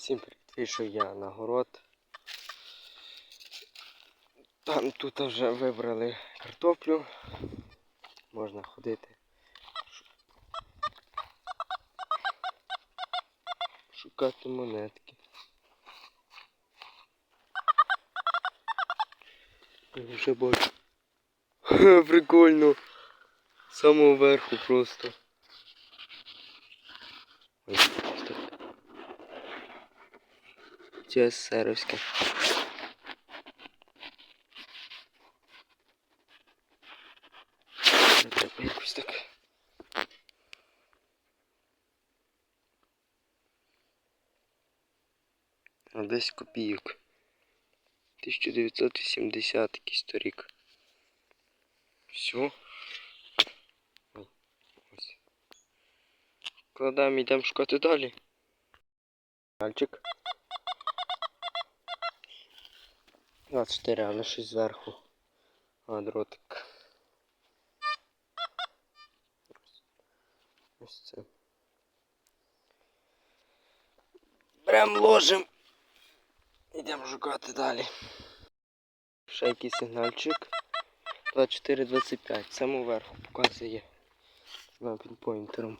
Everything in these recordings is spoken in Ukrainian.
Всім привіт, вийшов я на город. Там тут вже вибрали картоплю. Можна ходити. Шукати монетки. Я Вже бачу. Прикольно. З самого верху просто. Ось так. Це серовське. Якось. А десь копійок. 1980 якийсь то рік. Все. Ось. Кладаємо, йдемо шукати далі. Мальчик. 24, але щось зверху. А, дротик. Ось це. Берем ложим. Йдемо шукати далі. Ще якийсь сигнальчик. 24-25. Саме вверху показує пінпойнтером.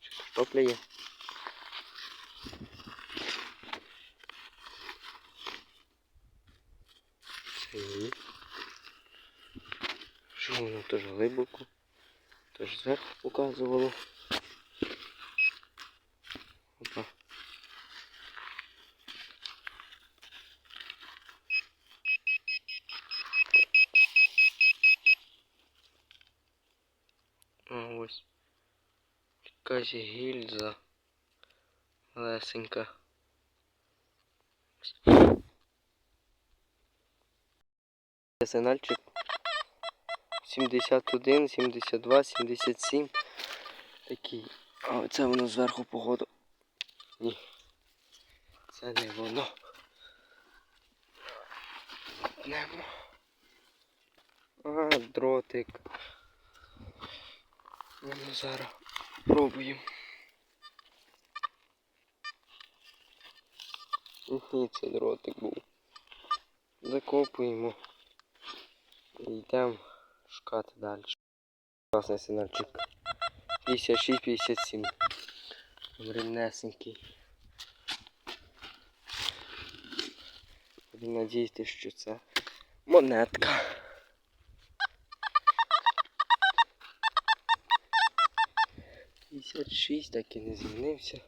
Ще картопля є. Це ні. Що воно теж глибоко. Теж зверху показувало. Опа. А ось. Якась гільза. Лесенька. Сигнальчик 71, 72, 77. Такий. А оце воно зверху погоду. Ні. Це не воно. Копнемо. А, дротик. Ну зараз пробуємо. Ні, це дротик був. Закопуємо. І йдемо шукати далі. Класний сигнальчик. 56-57. Рівнесенький. Будемо надіятися, що це монетка. П'ятдесят шість так і не змінився.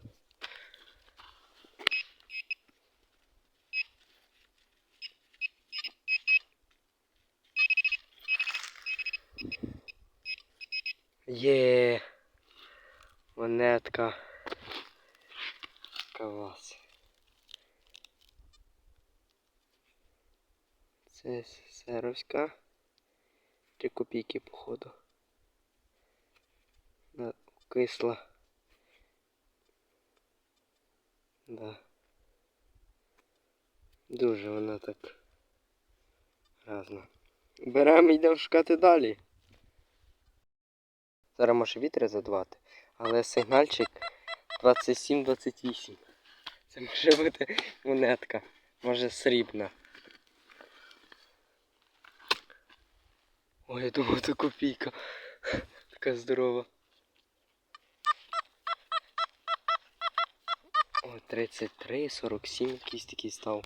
Є монетка. Клас. Це серовська. Три копійки, походу. Да, кисла. Да. Дуже вона так разна. Беремо йдемо шукати далі. Зараз може вітер задувати, але сигнальчик 27-28. Це може бути монетка, може срібна. Ой, я думав, це копійка. Така здорова. О, 33, 47 якийсь такий став.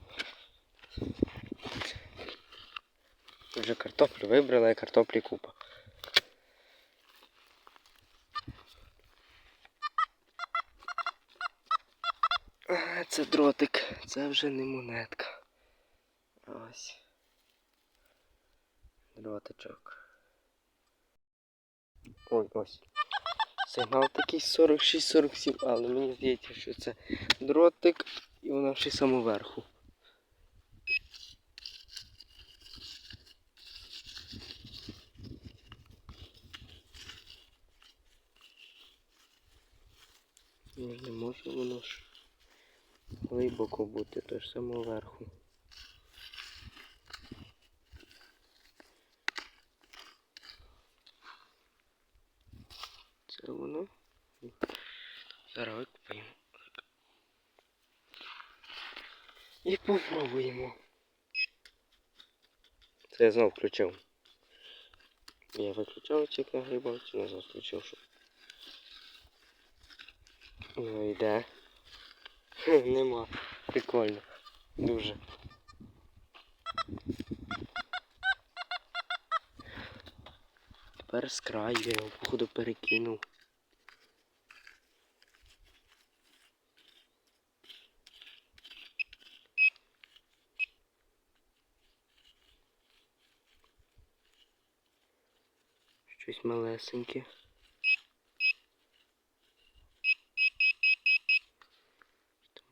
Вже картоплю вибрала і картоплі купа. А, Це дротик, це вже не монетка. Ось. Дротичок. Ой, ось. Сигнал такий 46-47, але мені здається, що це дротик і вона ще самоверху. Не може воно ж глибоко бути, то ж самоверху. Це воно? Зараз викупаємо. І попробуємо. Це я знов включив. Я виключав ці нагрібав, чи назад включив, щоб. Ну йде. Нема. Прикольно. Дуже. Тепер з краю я його походу перекинув. Щось малесеньке.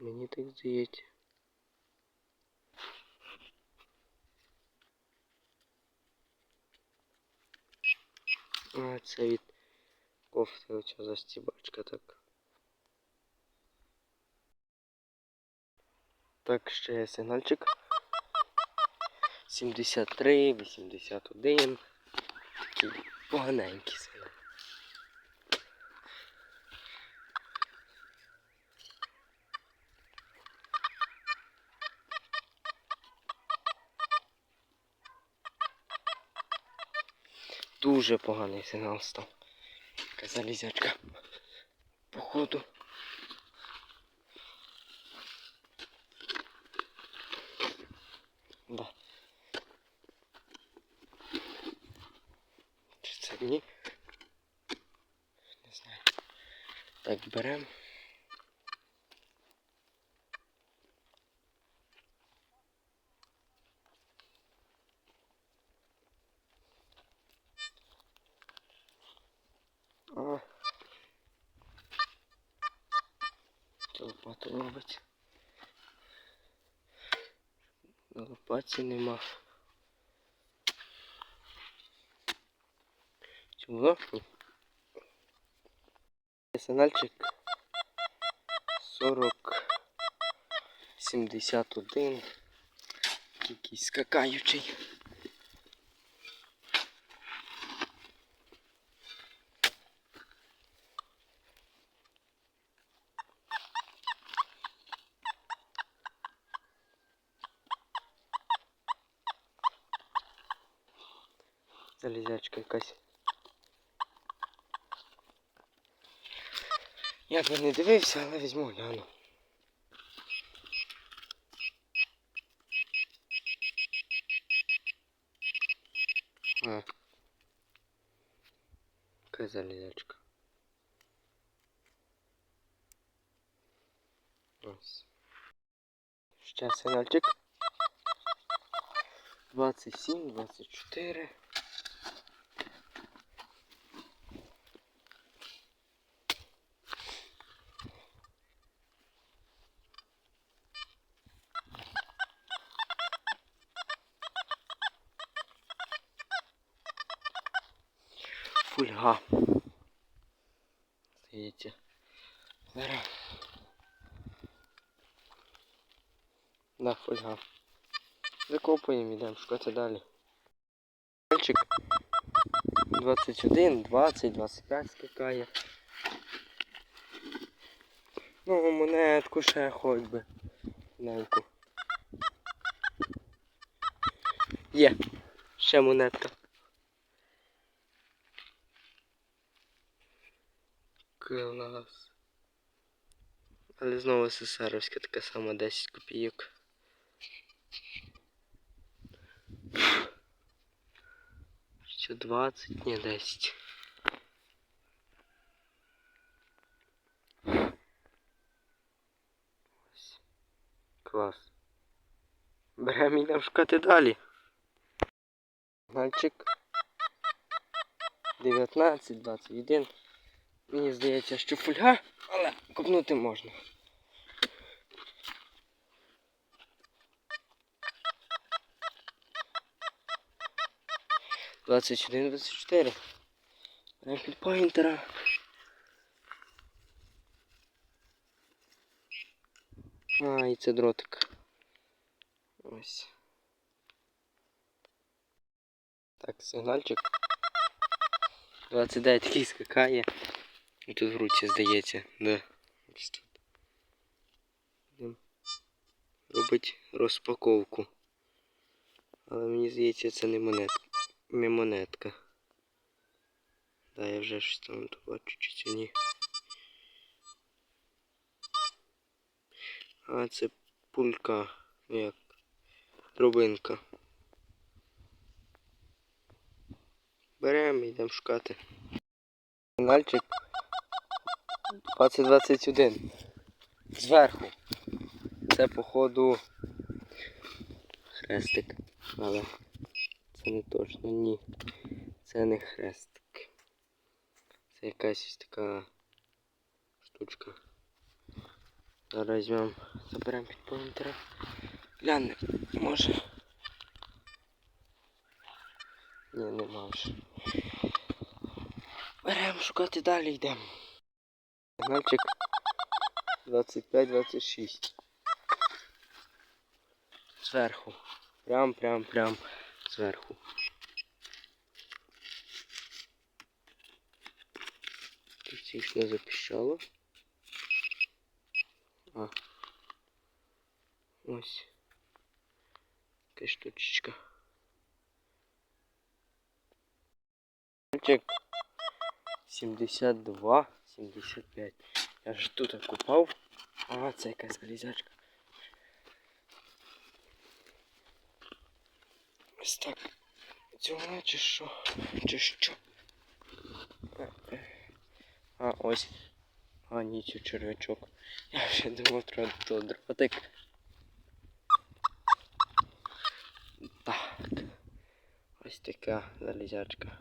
Мені так здається. А, це від кофти оця застібачка так. Так, ще є сигнальчик. 73, 81. Такий поганенький сигнал. Дуже поганий сигнал став. Така залізячка. Походу. Да. Це ні? Не знаю. Так, беремо. А. Це лопату робить. На нема. Чому? Сигнальчик 40 71 якийсь скакаючий. Залізячка якась. Я б не дивився, але візьму гляну. А. Яка залізячка. Ось. Ще сигнальчик. 27, 24. Фульга. Здається. Зараз. Да, фольга. Закопуємо, йдемо шукати далі. Мальчик 21, 20, 25 скакає. Ну, монетку ще хоч би. Неньку. Є. Ще монетка. Клас. Але знову СССРівська така сама 10 копійок. Що 20, ні 10. Ось. Клас. Беремо і йдемо шукати далі. Мальчик. 19, 21. Мені здається, що фольга, але копнути можна. Двадцять один, двадцять чотири. Підпоінтера. А, і це дротик. Ось. Так, сигнальчик. 29 такий скакає. І тут в руці здається, да. Ось тут. Будемо робити розпаковку. Але мені здається, це не монетка. Не монетка. Да, я вже щось там бачу, чи це ні. А це пулька, як дробинка. Беремо йдемо шукати. Канальчик 2021. Зверху. Це походу хрестик. Але це не точно ні. Це не хрестик. Це якась ось така штучка. Зараз візьмемо, заберемо під повінтера. Глянемо, може. Ні, нема вже. Беремо шукати далі йдемо. Сигнальчик 25-26. Зверху. Прям, прям, прям зверху. Тут їх не запіщало. А. Ось. Якась штучечка. Мальчик 72, 75. Я ж тут купав. А, це якась залізячка. Ось так. Цього чи що? Чи що? А, ось. А, ні, це червячок. Я вже думав, треба то дротик. Так. Ось така залізячка.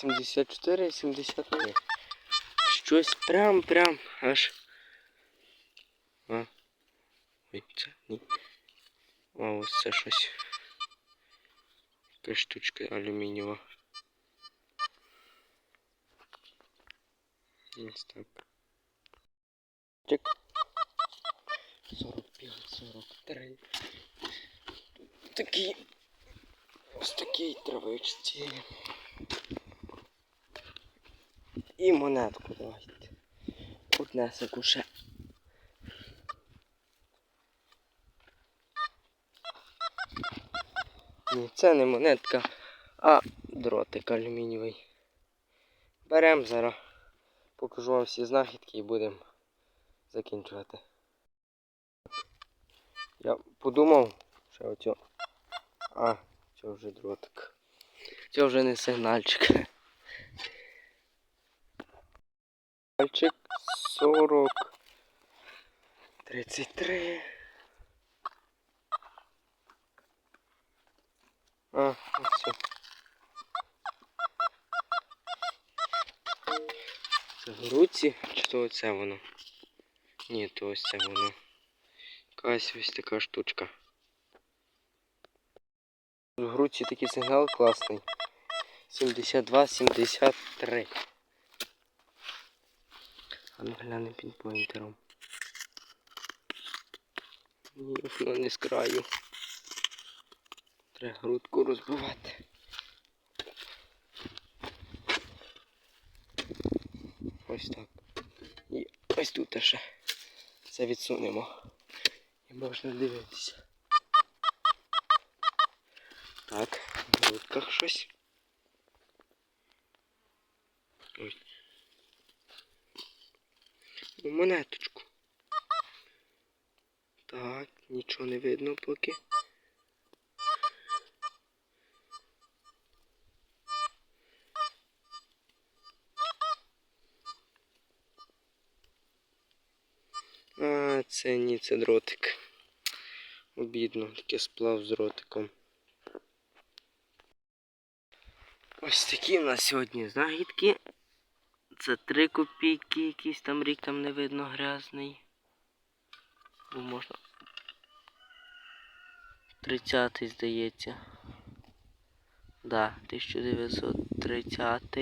74, 73. Щось прям, прям аж. А. Ой, це ні. А ось це щось. Якась штучка алюмінієва. Ось так. Чек. 45, 43. Такі. Ось такій травичці. І монетку давайте. Однесику ще. Ні, це не монетка, а дротик алюмінієвий. Беремо зараз. Покажу вам всі знахідки і будемо закінчувати. Я подумав, що оцю. А, це вже дротик. Це вже не сигнальчик. Сигнальчик 40. 33. А, все. Це груці, чи то оце воно? Ні, то ось це воно. Якась ось така штучка. В груці такий сигнал класний. 72-73. А ну глянемо воно не з краю. Треба грудку розбивати. Ось так. І ось тут ще. Це відсунемо. І можна дивитися. Так, в грудках щось. Ось. Ну, монеточку. Так, нічого не видно поки. А, це ні, це дротик. Обідно, таке сплав з дротиком. Ось такі в нас сьогодні знахідки. Це 3 копійки, якийсь там рік там не видно грязний. Бо можна. 30 здається. Да, 1930.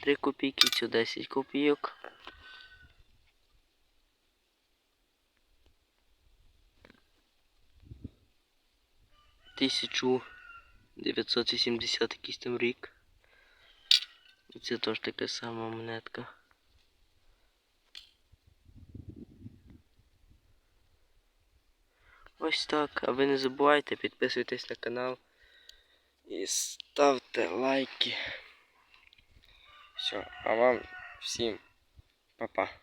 3 копійки, це 10 копійок. Тисячу 980 якийсь там рік. Це теж така сама монетка. Ось так. А ви не забувайте, підписуйтесь на канал і ставте лайки. Все, а вам всім па-па.